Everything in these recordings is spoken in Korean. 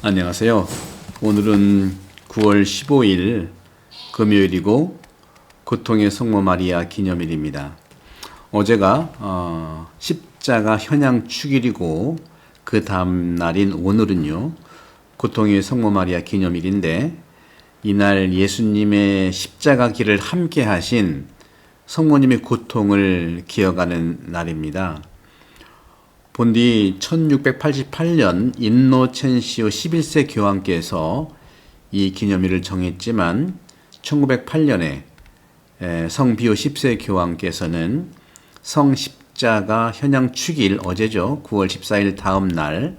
안녕하세요. 오늘은 9월 15일 금요일이고 고통의 성모 마리아 기념일입니다. 어제가 어, 십자가 현양 축일이고 그 다음 날인 오늘은요 고통의 성모 마리아 기념일인데 이날 예수님의 십자가 길을 함께 하신 성모님의 고통을 기억하는 날입니다. 본디 1688년 인노첸시오 11세 교황께서 이 기념일을 정했지만 1908년에 성 비오 10세 교황께서는 성 십자가 현양 축일 어제죠. 9월 14일 다음 날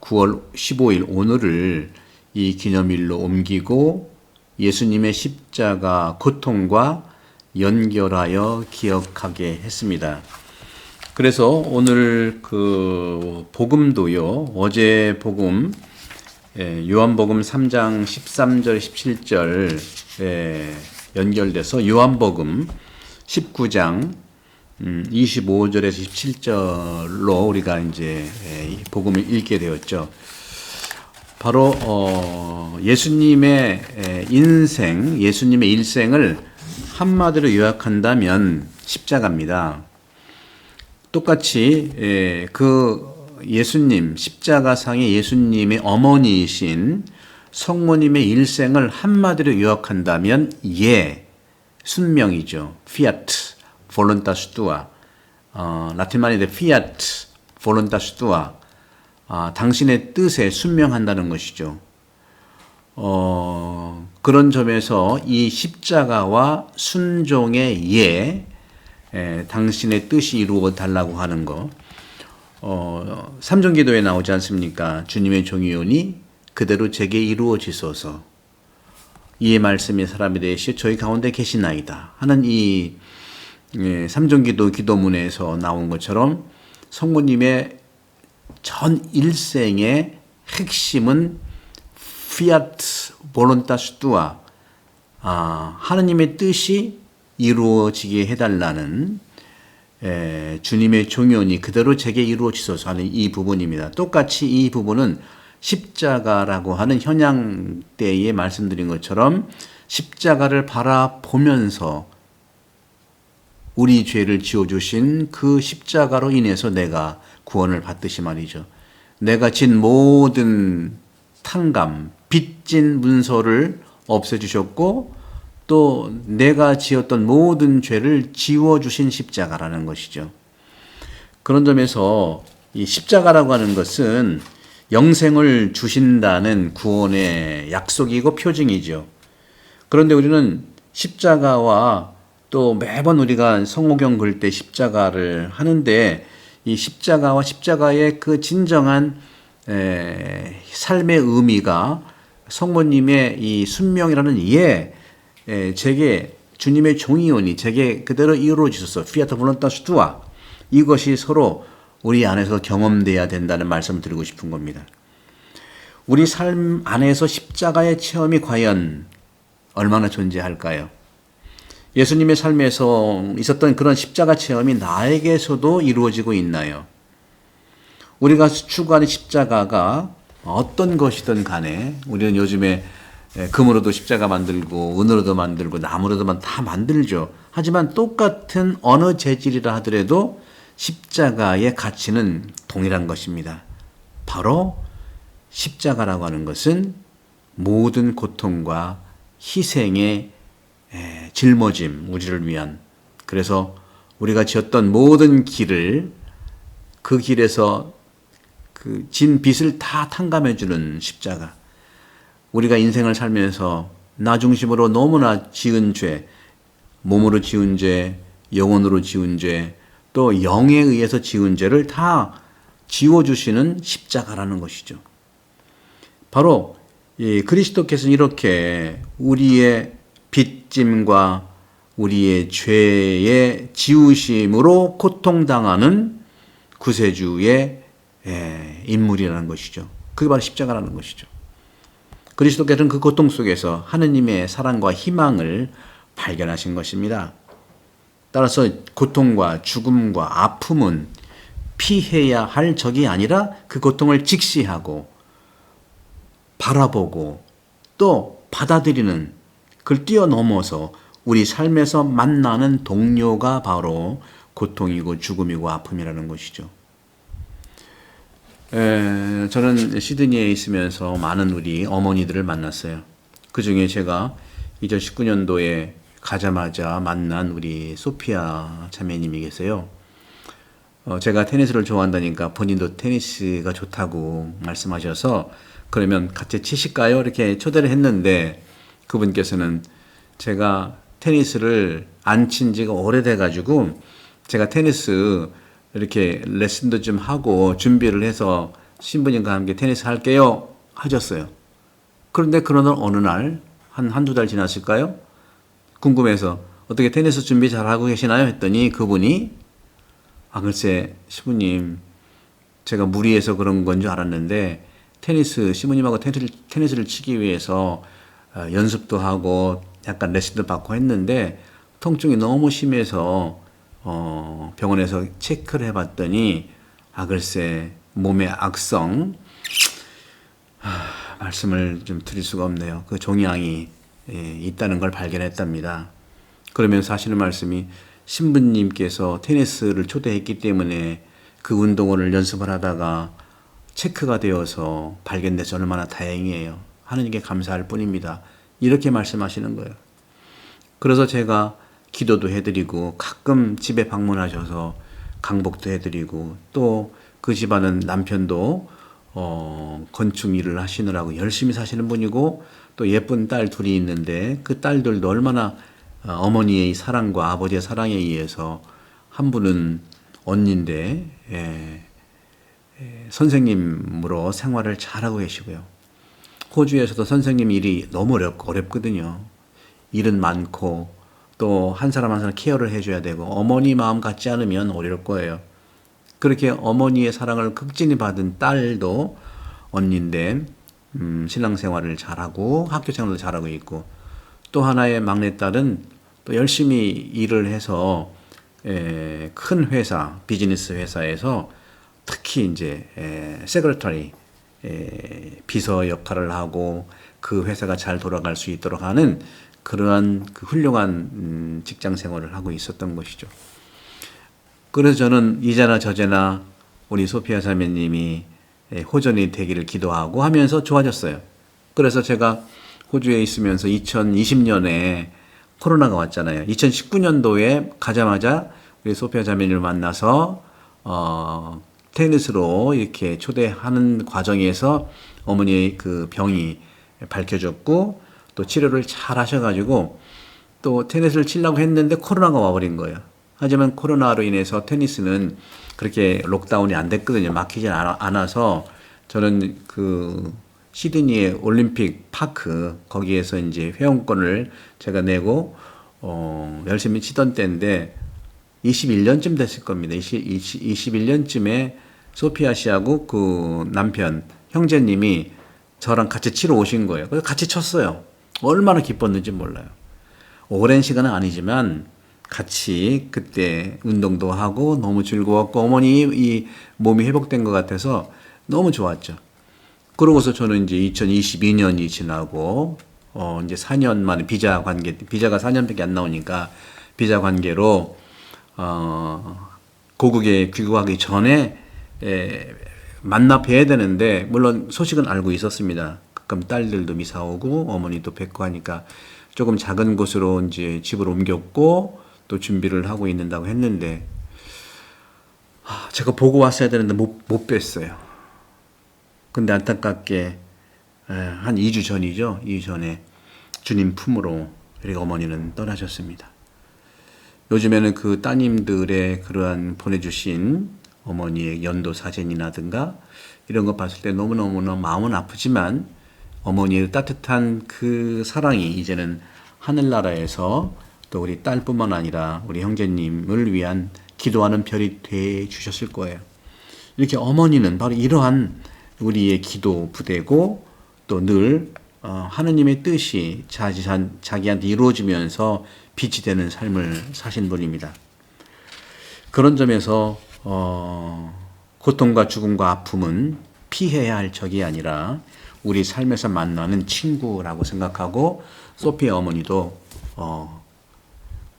9월 15일 오늘을 이 기념일로 옮기고 예수님의 십자가 고통과 연결하여 기억하게 했습니다. 그래서 오늘 그 복음도요. 어제 복음 예, 요한복음 3장 13절 17절 연결돼서 요한복음 19장 25절에서 17절로 우리가 이제 예, 복음을 읽게 되었죠. 바로 어 예수님의 예, 인생, 예수님의 일생을 한마디로 요약한다면 십자가입니다. 똑같이 예, 그 예수님 십자가상의 예수님의 어머니이신 성모님의 일생을 한마디로 요약한다면 예 순명이죠. fiat voluntas tua 어, 라틴 말인데 fiat voluntas tua 아, 당신의 뜻에 순명한다는 것이죠. 어, 그런 점에서 이 십자가와 순종의 예 에, 당신의 뜻이 이루어 달라고 하는 거. 어, 삼종기도에 나오지 않습니까? 주님의 종이오니 그대로 제게 이루어지소서. 이의 말씀이 사람에 대시 저희 가운데 계시나이다. 하는 이 예, 삼종기도 기도문에서 나온 것처럼 성모님의 전 일생의 핵심은 voluntas tua 아, 하느님의 뜻이 이루어지게 해달라는 에, 주님의 종연이 그대로 제게 이루어지소서 하는 이 부분입니다. 똑같이 이 부분은 십자가라고 하는 현양 때에 말씀드린 것처럼 십자가를 바라보면서 우리 죄를 지어주신 그 십자가로 인해서 내가 구원을 받듯이 말이죠. 내가 진 모든 탕감, 빚진 문서를 없애주셨고 또 내가 지었던 모든 죄를 지워주신 십자가라는 것이죠. 그런 점에서 이 십자가라고 하는 것은 영생을 주신다는 구원의 약속이고 표징이죠. 그런데 우리는 십자가와 또 매번 우리가 성호경 글 때 십자가를 하는데 이 십자가와 십자가의 그 진정한 에, 삶의 의미가 성모님의 이 순명이라는 예, 에, 제게 주님의 종이오니 제게 그대로 이루어지소서 피아타 볼런타스 투아 이것이 서로 우리 안에서 경험돼야 된다는 말씀을 드리고 싶은 겁니다. 우리 삶 안에서 십자가의 체험이 과연 얼마나 존재할까요? 예수님의 삶에서 있었던 그런 십자가 체험이 나에게서도 이루어지고 있나요? 우리가 추구하는 십자가가 어떤 것이든 간에 우리는 요즘에 금으로도 십자가 만들고 은으로도 만들고 나무로도 다 만들죠. 하지만 똑같은 어느 재질이라 하더라도 십자가의 가치는 동일한 것입니다. 바로 십자가라고 하는 것은 모든 고통과 희생의 짊어짐, 우리를 위한. 그래서 우리가 지었던 모든 길을 그 길에서 그진 빚을 다 탕감해 주는 십자가. 우리가 인생을 살면서 나 중심으로 너무나 지은 죄, 몸으로 지은 죄, 영혼으로 지은 죄, 또 영에 의해서 지은 죄를 다 지워주시는 십자가라는 것이죠. 바로 이 그리스도께서는 이렇게 우리의 빚짐과 우리의 죄의 지우심으로 고통당하는 구세주의 예, 인물이라는 것이죠. 그게 바로 십자가라는 것이죠. 그리스도께서는 그 고통 속에서 하느님의 사랑과 희망을 발견하신 것입니다. 따라서 고통과 죽음과 아픔은 피해야 할 적이 아니라 그 고통을 직시하고 바라보고 또 받아들이는 그걸 뛰어넘어서 우리 삶에서 만나는 동료가 바로 고통이고 죽음이고 아픔이라는 것이죠. 에, 저는 시드니에 있으면서 많은 우리 어머니들을 만났어요. 그 중에 제가 2019년도에 가자마자 만난 우리 소피아 자매님이 계세요. 어, 제가 테니스를 좋아한다니까 본인도 테니스가 좋다고 말씀하셔서 그러면 같이 치실까요? 이렇게 초대를 했는데 그분께서는 제가 테니스를 안 친 지가 오래돼 가지고 제가 테니스 이렇게 레슨도 좀 하고 준비를 해서 신부님과 함께 테니스 할게요 하셨어요. 그런데 그러는 어느 날 한 한두 달 지났을까요? 궁금해서 어떻게 테니스 준비 잘 하고 계시나요? 했더니 그분이 아 글쎄 시부님 제가 무리해서 그런 건 줄 알았는데 테니스 시부님하고 테니스를, 테니스를 치기 위해서 어, 연습도 하고 약간 레슨도 받고 했는데 통증이 너무 심해서 어, 병원에서 체크를 해봤더니 아 글쎄 몸의 악성 하, 말씀을 좀 드릴 수가 없네요. 그 종양이 예, 있다는 걸 발견했답니다. 그러면서 하시는 말씀이 신부님께서 테니스를 초대했기 때문에 그 운동을 연습을 하다가 체크가 되어서 발견돼서 얼마나 다행이에요. 하느님께 감사할 뿐입니다. 이렇게 말씀하시는 거예요. 그래서 제가 기도도 해드리고 가끔 집에 방문하셔서 강복도 해드리고 또 그 집안은 남편도 어, 건축 일을 하시느라고 열심히 사시는 분이고 또 예쁜 딸 둘이 있는데 그 딸들도 얼마나 어, 어머니의 사랑과 아버지의 사랑에 의해서 한 분은 언니인데 예, 예, 선생님으로 생활을 잘하고 계시고요. 호주에서도 선생님 일이 너무 어렵, 어렵거든요. 일은 많고 또 한 사람 한 사람 케어를 해줘야 되고 어머니 마음 같지 않으면 어려울 거예요. 그렇게 어머니의 사랑을 극진히 받은 딸도 언니인데 음, 신랑 생활을 잘하고 학교 생활도 잘하고 있고 또 하나의 막내딸은 또 열심히 일을 해서 에, 큰 회사 비즈니스 회사에서 특히 이제 에, 비서 역할을 하고 그 회사가 잘 돌아갈 수 있도록 하는 그러한 그 훌륭한 음, 직장 생활을 하고 있었던 것이죠. 그래서 저는 이제나 저제나 우리 소피아 자매님이 예, 호전이 되기를 기도하고 하면서 좋아졌어요. 그래서 제가 호주에 있으면서 2020년에 코로나가 왔잖아요. 2019년도에 가자마자 우리 소피아 자매님을 만나서 어, 테니스로 이렇게 초대하는 과정에서 어머니의 그 병이 밝혀졌고 또 치료를 잘 하셔가지고 또 테니스를 치려고 했는데 코로나가 와버린 거예요. 하지만 코로나로 인해서 테니스는 그렇게 록다운이 안 됐거든요. 막히지 않아서 저는 그 시드니의 올림픽 파크 거기에서 이제 회원권을 제가 내고 어 열심히 치던 때인데 21년쯤 됐을 겁니다. 20, 20, 21년쯤에 소피아 씨하고 그 남편 형제님이 저랑 같이 치러 오신 거예요. 그래서 같이 쳤어요. 얼마나 기뻤는지 몰라요. 오랜 시간은 아니지만 같이 그때 운동도 하고 너무 즐거웠고 어머니 이 몸이 회복된 것 같아서 너무 좋았죠. 그러고서 저는 이제 2022년이 지나고 어 이제 4년 만에 비자 관계 비자가 4년밖에 안 나오니까 비자 관계로 어 고국에 귀국하기 전에 에, 만나 뵈야 되는데 물론 소식은 알고 있었습니다. 가끔 딸들도 미사 오고 어머니도 뵙고 하니까 조금 작은 곳으로 이제 집을 옮겼고 또 준비를 하고 있는다고 했는데 아, 제가 보고 왔어야 되는데 못, 못 뵀어요. 근데 안타깝게 한 2주 전이죠. 2주 전에 주님 품으로 우리 어머니는 떠나셨습니다. 요즘에는 그 따님들의 그러한 보내주신 어머니의 연도 사진이라든가 이런 거 봤을 때 너무너무나 마음은 아프지만 어머니의 따뜻한 그 사랑이 이제는 하늘나라에서 또 우리 딸뿐만 아니라 우리 형제님을 위한 기도하는 별이 돼 주셨을 거예요. 이렇게 어머니는 바로 이러한 우리의 기도 부대고 또늘 어, 하느님의 뜻이 자기, 자기한테 이루어지면서 빛이 되는 삶을 사신 분입니다. 그런 점에서 어, 고통과 죽음과 아픔은 피해야 할 적이 아니라 우리 삶에서 만나는 친구라고 생각하고 소피아 어머니도 어,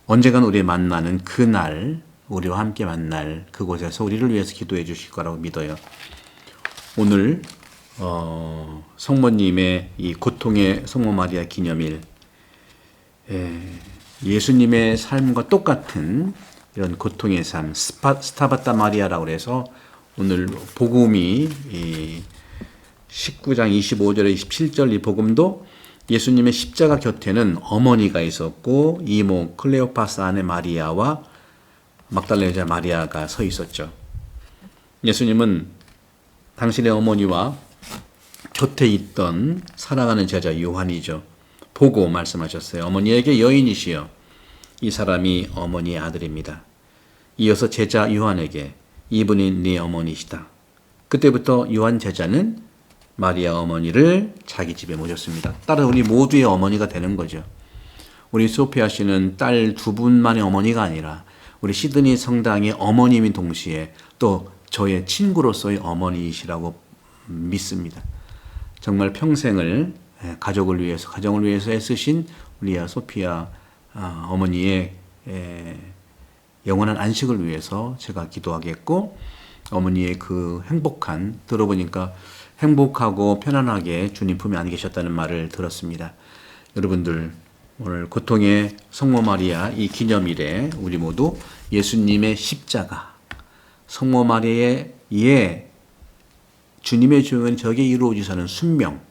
언젠간 우리 만나는 그날 우리와 함께 만날 그곳에서 우리를 위해서 기도해 주실 거라고 믿어요. 오늘 어, 성모님의 이 고통의 성모 마리아 기념일 예, 예수님의 삶과 똑같은 이런 고통의 삶 스파, 스타바타 마리아라고 해서 오늘 복음이 이 19장 25절에 27절 이 복음도 예수님의 십자가 곁에는 어머니가 있었고 이모 클레오파스 아내 마리아와 막달라 여자 마리아가 서 있었죠. 예수님은 당신의 어머니와 곁에 있던 사랑하는 제자 요한이죠. 보고 말씀하셨어요. 어머니에게 여인이시여 이 사람이 어머니의 아들입니다. 이어서 제자 요한에게 이분이 네 어머니시다. 그때부터 요한 제자는 마리아 어머니를 자기 집에 모셨습니다. 따라 우리 모두의 어머니가 되는 거죠. 우리 소피아 씨는 딸 두 분만의 어머니가 아니라 우리 시드니 성당의 어머님인 동시에 또 저의 친구로서의 어머니이시라고 믿습니다. 정말 평생을 예, 가족을 위해서 가정을 위해서 애쓰신 우리 소피아 아, 어머니의 에, 영원한 안식을 위해서 제가 기도하겠고 어머니의 그 행복한 들어보니까 행복하고 편안하게 주님 품에 안 계셨다는 말을 들었습니다. 여러분들 오늘 고통의 성모 마리아 이 기념일에 우리 모두 예수님의 십자가 성모 마리아의 예 주님의 주역은 저게 이루어지서는 순명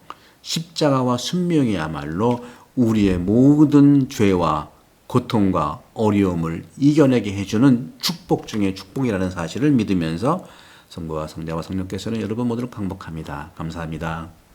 십자가와 순명이야말로 우리의 모든 죄와 고통과 어려움을 이겨내게 해주는 축복 중의 축복이라는 사실을 믿으면서 성부와 성자와 성령께서는 여러분 모두를 강복합니다. 감사합니다.